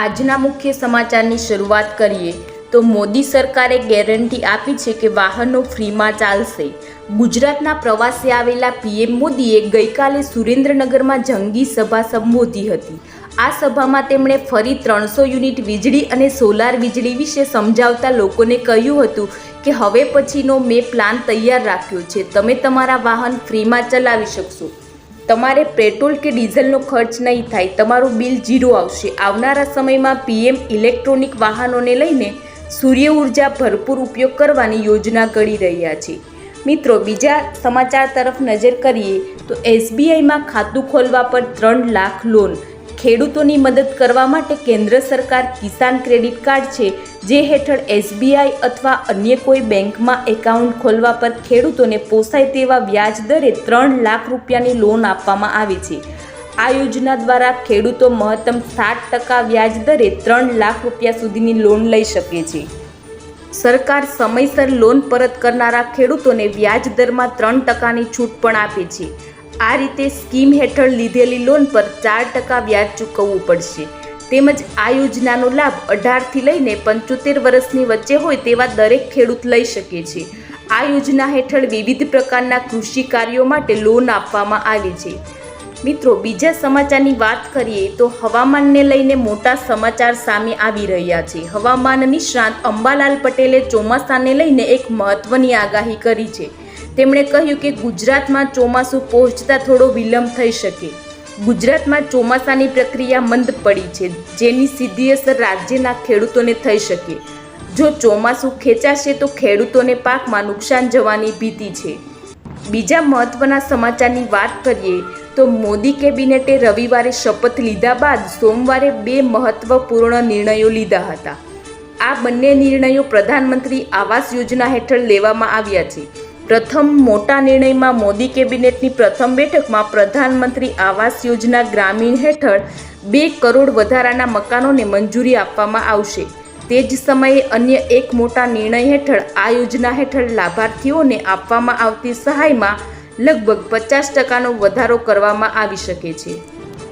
આજના મુખ્ય સમાચારની શરૂઆત કરીએ તો મોદી સરકારે ગેરંટી આપી છે કે વાહનો ફ્રીમાં ચાલશે. ગુજરાતના પ્રવાસે આવેલા પીએમ મોદીએ ગઈકાલે સુરેન્દ્રનગરમાં જંગી સભા સંબોધી હતી. આ સભામાં તેમણે ફરી ત્રણસો યુનિટ વીજળી અને સોલાર વીજળી વિશે સમજાવતા લોકોને કહ્યું હતું કે હવે પછીનો મેં પ્લાન તૈયાર રાખ્યો છે. તમે તમારા વાહન ફ્રીમાં ચલાવી શકશો. તમારે પેટ્રોલ કે ડીઝલનો ખર્ચ નહીં થાય, તમારું બિલ ઝીરો આવશે. આવનારા સમયમાં પીએમ ઇલેક્ટ્રોનિક વાહનોને લઈને સૂર્ય ઊર્જા ભરપૂર ઉપયોગ કરવાની યોજના ઘડી રહ્યા છે. મિત્રો, બીજા સમાચાર તરફ નજર કરીએ તો એસબીઆઈમાં ખાતું ખોલવા પર ત્રણ લાખ લોન ખેડૂતોની મદદ કરવા માટે કેન્દ્ર સરકાર કિસાન ક્રેડિટ કાર્ડ છે, જે હેઠળ એસબીઆઈ અથવા અન્ય કોઈ બેંકમાં એકાઉન્ટ ખોલવા પર ખેડૂતોને પોસાય તેવા વ્યાજ દરે ત્રણ લાખ રૂપિયાની લોન આપવામાં આવે છે. આ યોજના દ્વારા ખેડૂતો મહત્તમ સાત ટકા વ્યાજ દરે ત્રણ લાખ રૂપિયા સુધીની લોન લઈ શકે છે. સરકાર સમયસર લોન પરત કરનારા ખેડૂતોને વ્યાજ દરમાં ત્રણ ટકાની છૂટ પણ આપે છે. આ રીતે સ્કીમ હેઠળ લીધેલી લોન પર ચાર ટકા વ્યાજ ચૂકવવું પડશે. તેમજ આ યોજનાનો લાભ અઢારથી લઈને પંચોતેર વર્ષની વચ્ચે હોય તેવા દરેક ખેડૂત લઈ શકે છે. આ યોજના હેઠળ વિવિધ પ્રકારના કૃષિ કાર્યો માટે લોન આપવામાં આવે છે. મિત્રો, બીજા સમાચારની વાત કરીએ તો હવામાનને લઈને મોટા સમાચાર સામે આવી રહ્યા છે. હવામાન નિષ્ણાંત અંબાલાલ પટેલે ચોમાસાને લઈને એક મહત્વની આગાહી કરી છે. તેમણે કહ્યું કે ગુજરાતમાં ચોમાસું પહોંચતા થોડો વિલંબ થઈ શકે. ગુજરાતમાં ચોમાસાની પ્રક્રિયા મંદ પડી છે, જેની સીધી અસર રાજ્યના ખેડૂતોને થઈ શકે. જો ચોમાસું ખેંચાશે તો ખેડૂતોને પાકમાં નુકસાન જવાની ભીતિ છે. બીજા મહત્વના સમાચારની વાત કરીએ, તો મોદી કેબિનેટે રવિવારે શપથ લીધા બાદ સોમવારે બે મહત્વપૂર્ણ નિર્ણયો લીધા હતા. આ બંને નિર્ણયો પ્રધાનમંત્રી આવાસ યોજના હેઠળ લેવામાં આવ્યા છે. પ્રથમ મોટા નિર્ણયમાં મોદી કેબિનેટની પ્રથમ બેઠકમાં પ્રધાનમંત્રી આવાસ યોજના ગ્રામીણ હેઠળ બે કરોડ વધારાના મકાનોને મંજૂરી આપવામાં આવશે. તે જ સમયે અન્ય એક મોટા નિર્ણય હેઠળ આ યોજના હેઠળ લાભાર્થીઓને આપવામાં આવતી સહાયમાં લગભગ પચાસ ટકાનો વધારો કરવામાં આવી શકે છે.